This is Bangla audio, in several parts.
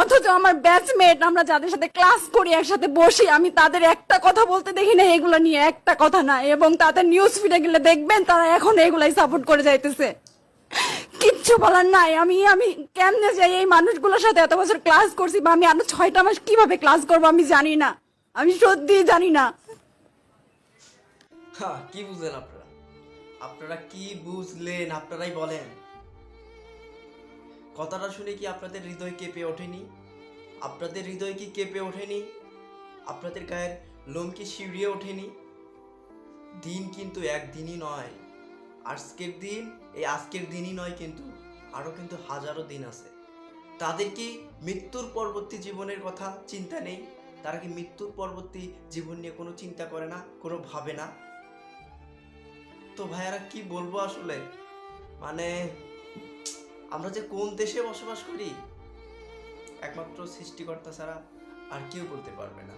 অথচ আমার ব্যাচমেট আমরা যাদের সাথে ক্লাস করি, একসাথে বসি, আমি তাদের একটা কথা বলতে দেখি না, এগুলো নিয়ে একটা কথা না। এবং তাদের নিউজ ফিডে গেলে দেখবেন তারা এখন এগুলাই সাপোর্ট করে যাইতেছে। কিচ্ছু বলার নাই। আমি আমি কেমনে যাই এই মানুষগুলোর সাথে এত বছর ক্লাস করছি বা আমি আরও ছয়টা মাস কীভাবে ক্লাস করব আমি জানি না। আমি সত্যি জানি না। কি বুঝলেন আপনারা? আপনারা কি বুঝলেন? আপনারাই বলেন। কথাটা শুনে কি আপনাদের হৃদয় কেঁপে ওঠেনি? আপনাদের হৃদয় কি কেঁপে ওঠেনি? আপনাদের গায়ের লোম কি শিউরিয়ে ওঠেনি? দিন কিন্তু একদিনই নয়। আজকের দিন, এই আজকের দিনই নয় কিন্তু, আরও কিন্তু হাজারো দিন আছে। তাদের কি মৃত্যুর পরবর্তী জীবনের কথা চিন্তা নেই? তারা কি মৃত্যুর পরবর্তী জীবন নিয়ে কোনো চিন্তা করে না, কোনো ভাবে না? তো ভাইয়ারা কি বলব আসলে? মানে আমরা যে কোন দেশে বসবাস করি, একমাত্র সৃষ্টিকর্তা ছাড়া আর কেউ বলতে পারবে না।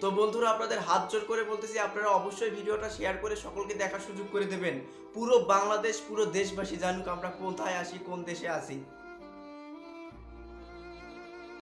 তো বন্ধুরা, আপনাদের হাত জোর করে বলতেছি, আপনারা অবশ্যই ভিডিওটা শেয়ার করে সকলকে দেখার সুযোগ করে দেবেন। পুরো বাংলাদেশ, পুরো দেশবাসী জানুক আমরা কোথায় আসি কোন দেশে আসি